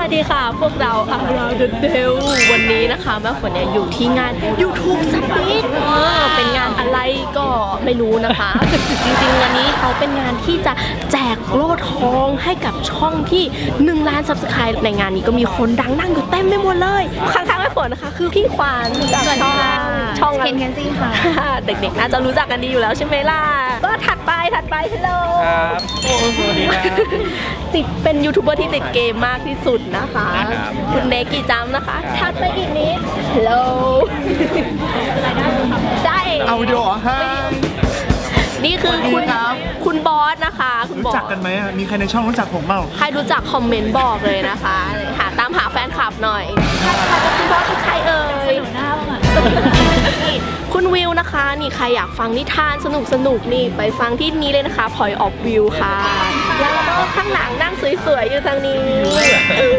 วัสดีค่ะ พวกเราอาราเดเดลวันนี้นะคะแม่ฝนเนี่ยอยู่ที่งาน YouTube Summit เออเป็นงานอะไรก็ไม่รู้นะคะ จริงๆ วันนี้เขาเป็นงานที่จะแจกโล่ทองให้กับช่องที่ 1 ล้าน Subscribe ในงานนี้ก็มีคนดังนั่งอยู่เต็มไปหมดเลยข้างๆ แม่ฝนนะคะ คือพี่ขวัญจากช่องช่องเคนแคนซี่ค่ะ เด็กๆน่าจะรู้จักกันดีอยู่แล้วใช่ไหมล่ะ ก็ถัดไปถัดไปฮัลโหลครับโอ้สวัสดีครับติดเป็นยูทูบเบอร์ที่ติดเกมมากที่สุดนะคะนะครับคุณเนกิจัมนะคะครับถัดไปอีกนิดฮัลโหลได้เอาวิดีโอเหรอฮะนี่คือคุณสวัสดีครับคุณบอสนะคะ คุณบรู้อจักสกันไหมอะมีใครในช่องรู้จักผมเปล่าใครรู้จักคอมเมนต์บอกเลยนะคะ หาตามหาแฟนคลับหน่อย คุณวิวนะคะ นี่ใครอยากฟังนิทานสนุกสนุกนี่ไปฟังที่นี้เลยนะคะพอยออกวิวค่ะ แล้วก็ข้างหลังนั่งสวยๆอยู่ทางนี้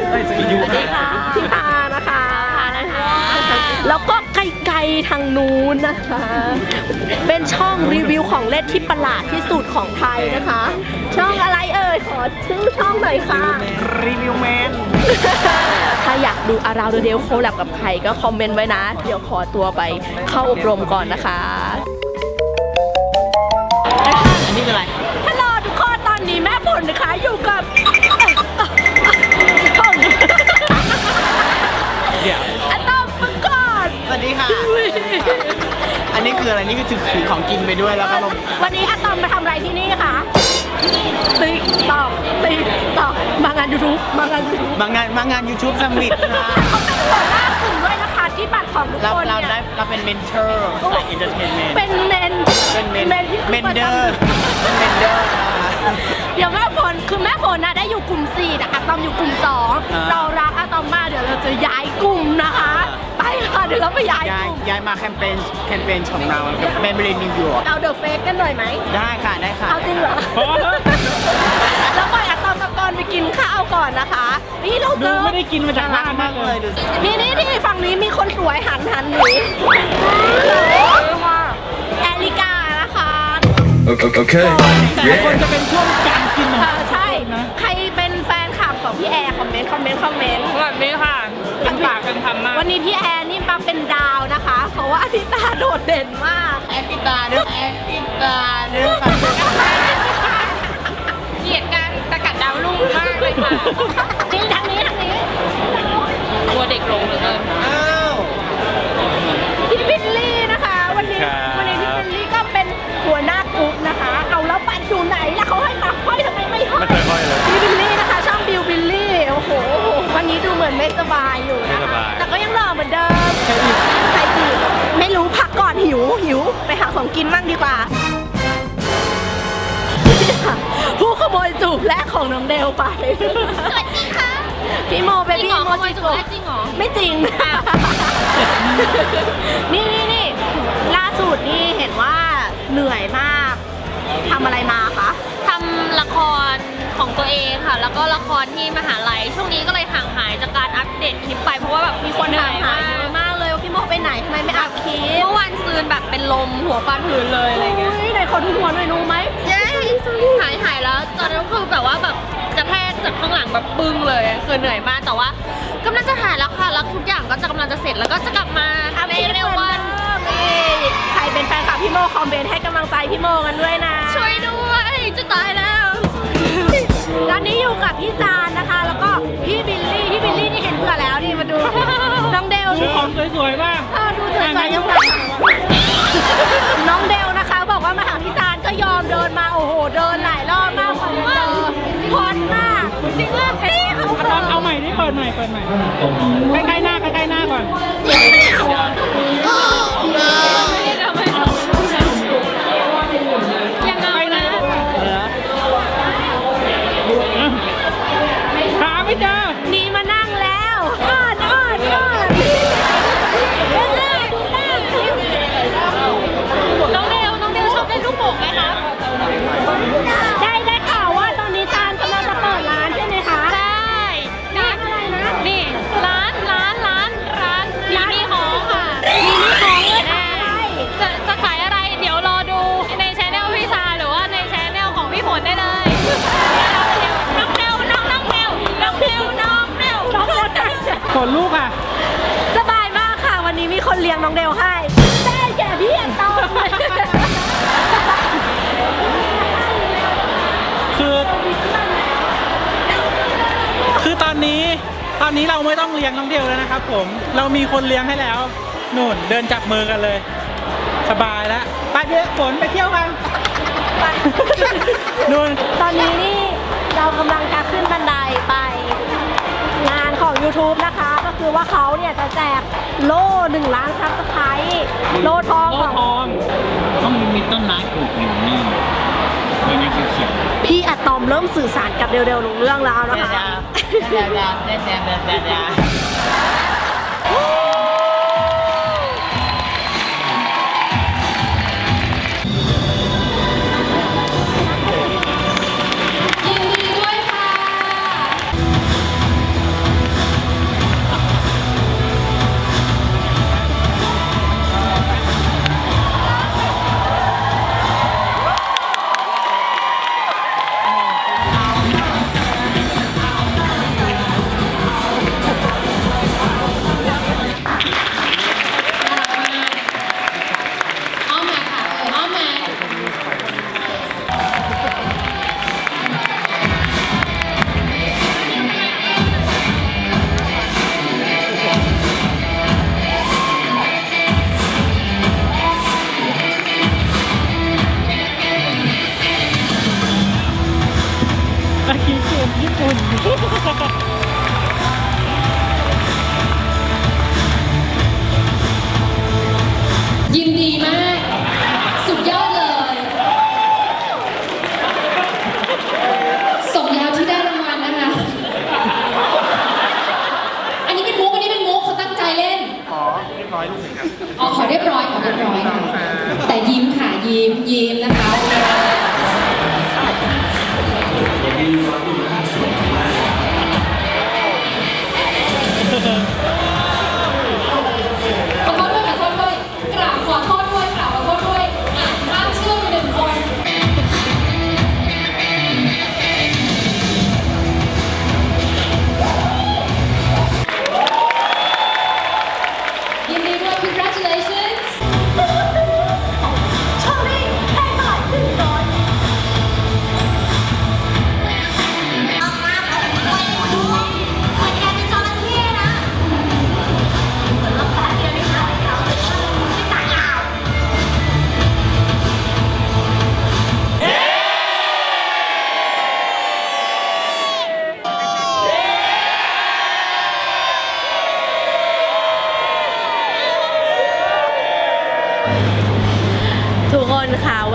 สวัสดีค่ะพี่พานะคะ แล้วก็ ทางนู้นนะคะ เป็นช่องรีวิวของเล่นที่ประหลาดที่สุดของไทยนะคะ ช่องอะไรเอ่ย ขอชื่อช่องหน่อยค่ะ รีวิวแมน ถ้าอยากดูอาราวเดลโคแลบกับใครก็คอมเมนต์ไว้นะ เดี๋ยวขอตัวไปเข้าอบรมก่อนนะคะอันนี้คืออะไร ฮัลโหลทุกคนตอนนี้แม่ฝนนะคะอยู่กับ อันนี้คืออะไรนี่คือถือของกินไปด้วยแล้วก็มาวันนี้อะตอมมาทำอะไรที่นี่คะติ๊กตอกติ๊กตอกมางานยูทูบมางานยูทูบมางานมางาน YouTube Summit ค่ะเขาเป็นหัวหน้ากลุ่มด้วยนะคะที่บัตรของทุกเราคนเราเนี่ได้ยเราเป็นเมนเทอร์สาย entertainment เป็นเมนเป็นเมนเมนที่เมนเดอร์เป็นเมนเดอร์นะคะ เดี๋ยวแม่ฝนคือแม่ฝนนะได้อยู่กลุ่ม4แต่อะตอมอยู่กลุ่ม อ่า 2 เรารักอะตอมมากเดี๋ยวเราจะย้ายกลุ่มนะคะไปค่ะ เดี๋ยวเราไปย้ายย้ากยลุ่มย้ายมาแคมเปญแคมเปญของเราแบรนด์บริษัทนิวยอร์กเอาเดอะเฟกกันหน่อยไหม ได้ค่ะได้ค่ะเอาจริงเหรอแล้วปล่อยอะตอมกับกรไปกินข้าวก่อนนะคะ นี่เราเจดูอ ไม่ได้กินมาจากบ้านมากเลยดูสินี่นี่นี่ฝั่งนี้มีคนสวยหันหันหนีแอลิกานะคะ Okay. แต่ละคนจะเป็นช่วงการกินของเออใช่ ใครเป็นแฟนคลับของพี่แอร์คอมเมนต์คอมเมนต์คอมเมนต์ สวัสดีค่ะเป็นปากเป็นคำมากวันนี้พี่แอนนี่มา เป็นดาวนะคะ เพราะว่าอาทิตาโดดเด่นมากแอคติตาเนื้อแอคติตาเนื้อค่ะเกลียดการสกัดดาวรุ่งมากเลยค่ะ นี่ทางนี้ทางนี้ตัวเด็กลงเหลยอ้าวพี่ ของกินมั่งดีกว่าผู้ขโมยจูบแรกของน้องเดลไป สวัสดีค่ะพี่โมเบจริงบี้เหรอโมขโมจิยจุโกกได้จริงเหรอไม่จริง นี่นี่นี่ล่าสุดนี่เห็นว่าเหนื่อยมากทำอะไรมาคะทำละครของตัวเองค่ะ แล้วก็ละครที่มหาลัย ช่วงนี้ก็เลยห่างหายจากการอัปเดตคลิปไปเพราะว่าแบบมีคนเหนื่ถาอยยหามายเยก ไปไหนทำไมไม่อัพคลิปเมื่อวานซืนแบบเป็นลมหัวฟาดพื้นเลยอะไรเงี้ยเฮ้ยไหนขอดูหัวหน่อยรู้ไหมหายหายแล้วตอนนั้นคือแบบว่าแบบกระแทกจากข้างหลังแบบปึ้งเลยคือเหนื่อยมากแต่ว่ากำลังจะหายแล้วค่ะแล้วทุกอย่างก็จะกำลังจะเสร็จแล้วก็จะกลับมาอัพในคลิปเร็ววันนี่ใครเป็นแฟนคลับพี่โมคอมเมนต์ให้กำลังใจพี่โมกันด้วยนะ ช่วยด้วยจะตายแล้วตอนนี้อยู่กับพี่จา องเดลซื้อนี่ของสวยๆบ้างเออดูเฉยๆยังไงน้องเดลนะคะ บอกว่ามาหาพี่จานก็ยอมเดินมาโอ้โห เดินหลายรอบมากกว่าจะเจอพอนมากจริงว่าพี่เขาเอาตอนเอาใหม่นี่เปิดใหม่เปิดใหม่ใกล้ๆหน้าใกล้ๆหน้าก่อน ตอนนี้เราไม่ต้องเลี้ยงน้องเดียวแล้วนะครับผมเรามีคนเลี้ยงให้แล้วนู่นเดินจับมือกันเลย สบายแล้วไปเดี๋ยวฝนไปเที่ยวกันนู่นตอนนี้นี่เรากำลังจะขึ้นบันไดไป งานของ YouTube นะคะ ก็คือว่าเขาเนี่ยจะแจกโล่หนึ่งล้านซับสไครต์โล่ทองโลของ ทองต้องมีต้นไม้ปลูกอยู่นี่ เริ่มสื่อสารกับเดลๆรู้เรื่องแล้วนะคะดาดาดาดาดาดาดายิ ยิ้มยิ้มนะคะ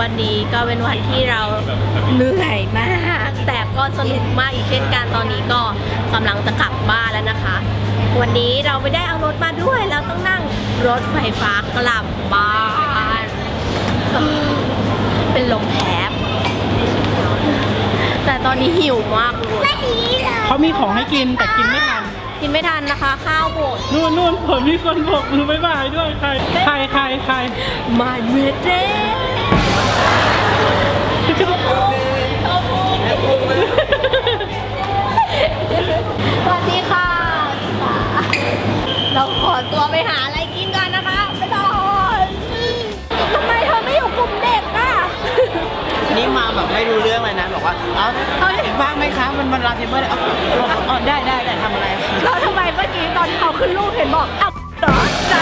วันนี้ก็เป็นวันที่เราเหนื่อยมาก แต่ก็สนุกมากอีกเช่นกันตอนนี้ก็กำลังจะกลับบ้านแล้วนะคะ วันนี้เราไม่ได้เอารถมาด้วยเราต้องนั่งรถไฟฟ้ากลับบ้านเออเป็นลมแผลบแต่ตอนนี้หิวมากเลยเขามีของให้กินแต่กินไม่ทันกินไม่ทันนะคะ ข้าวหมดนู่นนู่นผมมีคนบอกมือบ๊ายบายด้วยใครใครใครใครมาเมเด้ สวัสดีค่ะเราขอตัวไปหาอะไรกินกันนะคะไปก่อนทำไมเธอไม่อยู่กลุ่มเด็กอะอันนี้มาแบบไม่รู้เรื่องเลยนะบอกว่าเอ้าเฮ้ยว่างไหมคะมันมันรอเทมเบอร์เลยเอาเอาเอาได้ได้ได้ทำอะไร แล้วทำไมเมื่อกี้ตอนที่เขาขึ้นรูปเห็นบอกอ้าวเหรอจ้า